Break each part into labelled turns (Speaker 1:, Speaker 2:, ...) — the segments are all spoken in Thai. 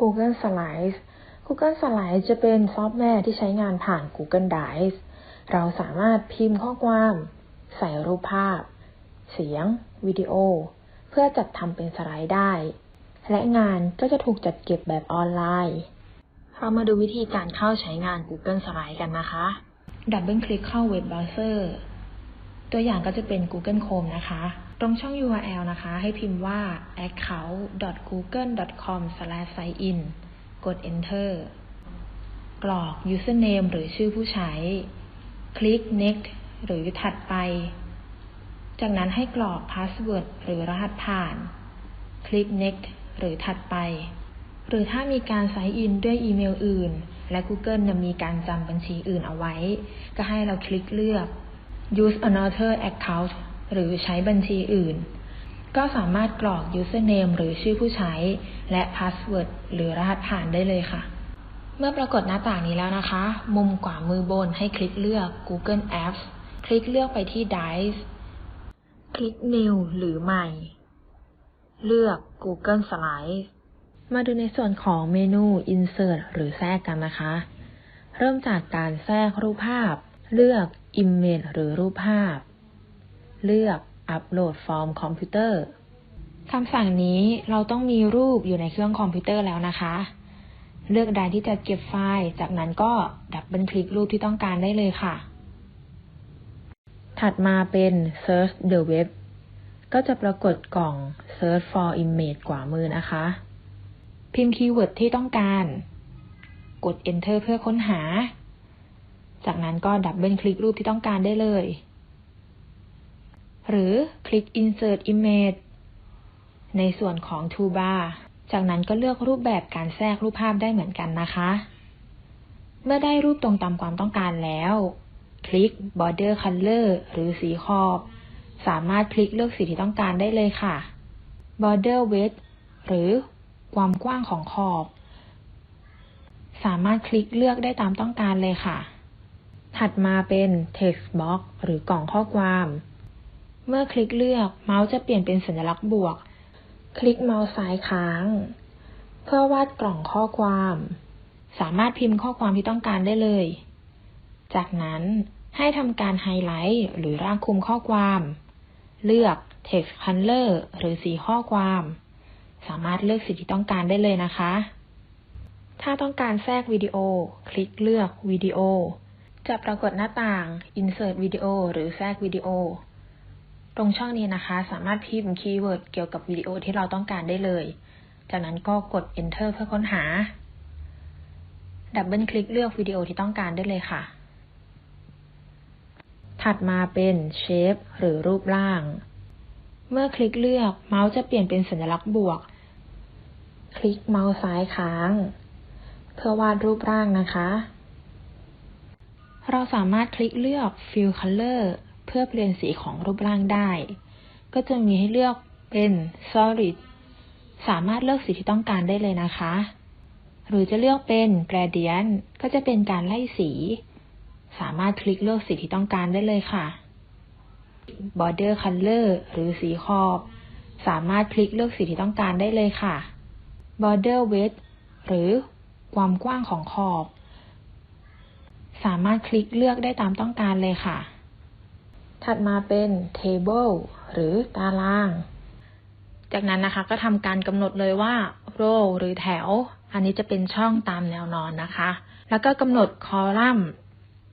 Speaker 1: Google Slides Google Slides จะเป็นซอฟต์แวร์ที่ใช้งานผ่าน Google Drive เราสามารถพิมพ์ข้อความ ใส่รูปภาพ เสียง วิดีโอ เพื่อจัดทำเป็นสไลด์ได้ และงานก็จะถูกจัดเก็บแบบออนไลน์ เรามาดูวิธีการเข้าใช้งาน Google Slides กันนะคะ ดับเบิลคลิกเข้าเว็บเบราว์เซอร์ ตัวอย่างก็จะเป็น Google Chrome นะคะ ตรงช่อง URL นะคะ ให้พิมพ์ว่า account.google.com/sign-in กด enter กรอก username หรือชื่อผู้ใช้ คลิก next หรือถัดไป จากนั้นให้กรอก password หรือรหัสผ่าน คลิก next หรือถัดไป หรือถ้ามีการ sign in ด้วยอีเมลอื่น และ Google ยังมีการจำบัญชีอื่นเอาไว้ ก็ให้เราคลิกเลือก use another account หรือใช้บัญชีอื่น ก็สามารถกรอก username หรือชื่อผู้ใช้ และ password หรือรหัสผ่านได้เลยค่ะ เมื่อปรากฏหน้าต่างนี้แล้วนะคะ มุมขวามือบนให้คลิกเลือก Google Apps คลิกเลือกไปที่ Drive คลิก New หรือใหม่ เลือก Google Slides มาดูในส่วนของเมนู Insert หรือแทรกกันนะคะ เริ่มจากการแทรกรูปภาพ เลือก Image หรือรูปภาพ เลือก Upload from Computer คำสั่งนี้เราต้องมีรูปอยู่ในเครื่องคอมพิวเตอร์แล้วนะคะ เลือกไดร์ที่จะเก็บไฟล์ จากนั้นก็ดับเบิลคลิกรูปที่ต้องการได้เลยค่ะ ถัดมาเป็น Search the Web ก็จะปรากฏกล่อง Search for Image กว่ามือนะคะ พิมพ์คีย์เวิร์ดที่ต้องการ กด Enter เพื่อค้นหา จากนั้นก็ดับเบิลคลิกรูปที่ต้องการได้เลย หรือคลิก Insert Image ในส่วนของ Toolbar จากนั้นก็เลือกรูปแบบการแทรกรูปภาพได้เหมือนกันนะคะ เมื่อได้รูปตรงตามความต้องการแล้ว คลิก Border Color หรือสีขอบ สามารถคลิกเลือกสีที่ต้องการได้เลยค่ะ Border Width หรือความกว้างของขอบ สามารถคลิกเลือกได้ตามต้องการเลยค่ะ ถัดมาเป็น Text Box หรือกล่องข้อความ เมื่อคลิกเลือกเมาส์จะเปลี่ยนเป็นสัญลักษณ์บวก คลิกเมาส์ซ้ายค้าง เพื่อวาดกล่องข้อความ สามารถพิมพ์ข้อความที่ต้องการได้เลย จากนั้นให้ทำการไฮไลท์หรือร่างคุมข้อความ เลือก Text Color หรือสีข้อความ สามารถเลือกสีที่ต้องการได้เลยนะคะ ถ้าต้องการแทรกวิดีโอ คลิกเลือกวิดีโอ จะปรากฏหน้าต่าง Insert Video หรือแทรกวิดีโอ รงช่องนี้นะคะ สามารถพิมพ์คีย์เวิร์ดเกี่ยวกับวิดีโอที่เราต้องการได้เลย จากนั้นก็กด Enter เพื่อค้นหา ดับเบิลคลิกเลือกวิดีโอที่ต้องการได้เลยค่ะ ถัดมาเป็น Shape หรือรูปร่าง เมื่อคลิกเลือกเมาส์จะเปลี่ยนเป็นสัญลักษณ์บวก คลิกเมาส์ซ้ายค้าง เพื่อวาดรูปร่างนะคะ เราสามารถคลิกเลือก Fill Color เพื่อเปลี่ยนสีของรูปร่างได้ ก็จะมีให้เลือกเป็น Solid สามารถเลือกสีที่ต้องการได้เลยนะคะ หรือจะเลือกเป็น Gradient ก็จะเป็นการไล่สี สามารถคลิกเลือกสีที่ต้องการได้เลยค่ะ Border Color หรือสีขอบ สามารถคลิกเลือกสีที่ต้องการได้เลยค่ะ Border Width หรือความกว้างของขอบ สามารถคลิกเลือกได้ตามต้องการเลยค่ะ ถัดมาเป็น Table หรือตาราง จากนั้นนะคะก็ทำการกำหนดเลยว่า row หรือแถว อันนี้จะเป็นช่องตามแนวนอนนะคะ แล้วก็กำหนดคอลัมน์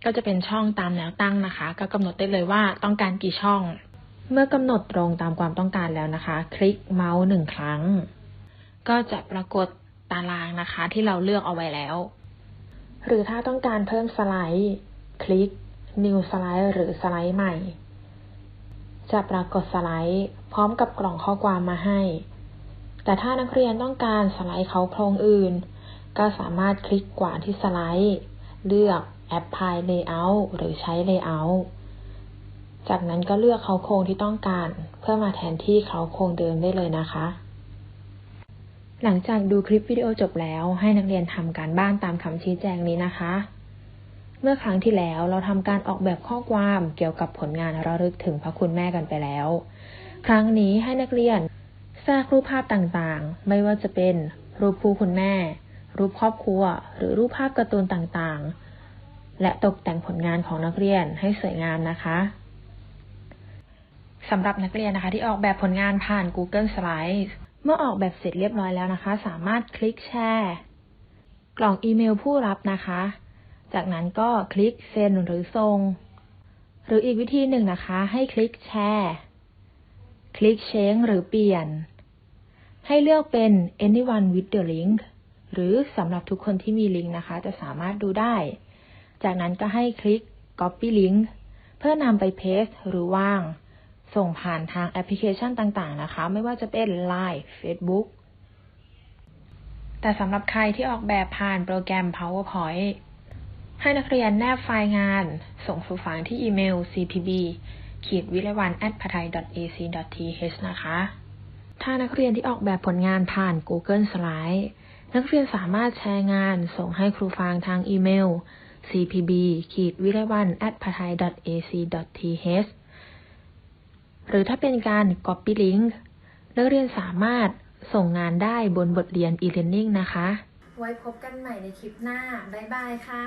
Speaker 1: ก็จะเป็นช่องตามแนวตั้งนะคะ ก็กำหนดได้เลยว่าต้องการกี่ช่อง เมื่อกำหนดตรงตามความต้องการแล้วนะคะ คลิกเมาส์หนึ่งครั้ง ก็จะปรากฏตารางนะคะที่เราเลือกเอาไว้แล้ว หรือถ้าต้องการเพิ่มสไลด์ คลิก New Slide หรือสไลด์ใหม่ จะปรากฏสไลด์ พร้อมกับกล่องข้อความมาให้ แต่ถ้านักเรียนต้องการสไลด์เขาโครงอื่น ก็สามารถคลิกกว่าที่สไลด์ เลือก Apply Layout หรือใช้ Layout จากนั้นก็เลือกเขาโครงที่ต้องการ เพื่อมาแทนที่เขาโครงเดิมได้เลยนะคะ หลังจากดูคลิปวิดีโอจบแล้วให้นักเรียนทำการบ้านตามคำชี้แจงนี้นะคะ เมื่อครั้งที่แล้วเราทำการออกแบบข้อความเกี่ยวกับผลงานระลึกถึงพระคุณแม่กันไปแล้ว ครั้งนี้ให้นักเรียนแทรกรูปภาพต่างๆ ไม่ว่าจะเป็นรูปคู่คุณแม่ รูปครอบครัว หรือรูปภาพการ์ตูนต่างๆ และตกแต่งผลงานของนักเรียนให้สวยงามนะคะสำหรับนักเรียนนะคะที่ออกแบบผลงานผ่าน Google Slides เมื่อออกแบบเสร็จเรียบร้อยแล้วนะคะ สามารถคลิกแชร์ กล่องอีเมลผู้รับนะคะ จากนั้นก็คลิกเซ็นหรือส่ง หรืออีกวิธีหนึ่งนะคะ ให้คลิกแชร์ คลิกเชงหรือเปลี่ยน ให้เลือกเป็น anyone with the link หรือสำหรับทุกคนที่มีลิงก์นะคะ จะสามารถดูได้ จากนั้นก็ให้คลิก copy link เพื่อนำไป paste หรือวาง ส่งผ่านทางแอปพลิเคชันต่างๆ นะคะ ไม่ว่าจะเป็น Line Facebook แต่สำหรับใครที่ออกแบบผ่านโปรแกรม PowerPoint ให้นักเรียนแนบไฟล์งาน ส่งสู่ฝังที่อีเมล cpb ขีดวิไลวัน at p a t a i ac th นะคะ ถ้านักเรียนที่ออกแบบผลงานผ่าน Google Slide นักเรียนสามารถแชร์งาน ส่งให้ครูฟังทางอีเมล cpb ขีดวิไลวัน at p a t a i ac th หรือถ้าเป็นการ Copy Link นักเรียนสามารถส่งงานได้บนบทเรียน e-learning นะคะ
Speaker 2: ไว้พบกันใหม่ในคลิปหน้า บ๊ายบายค่ะ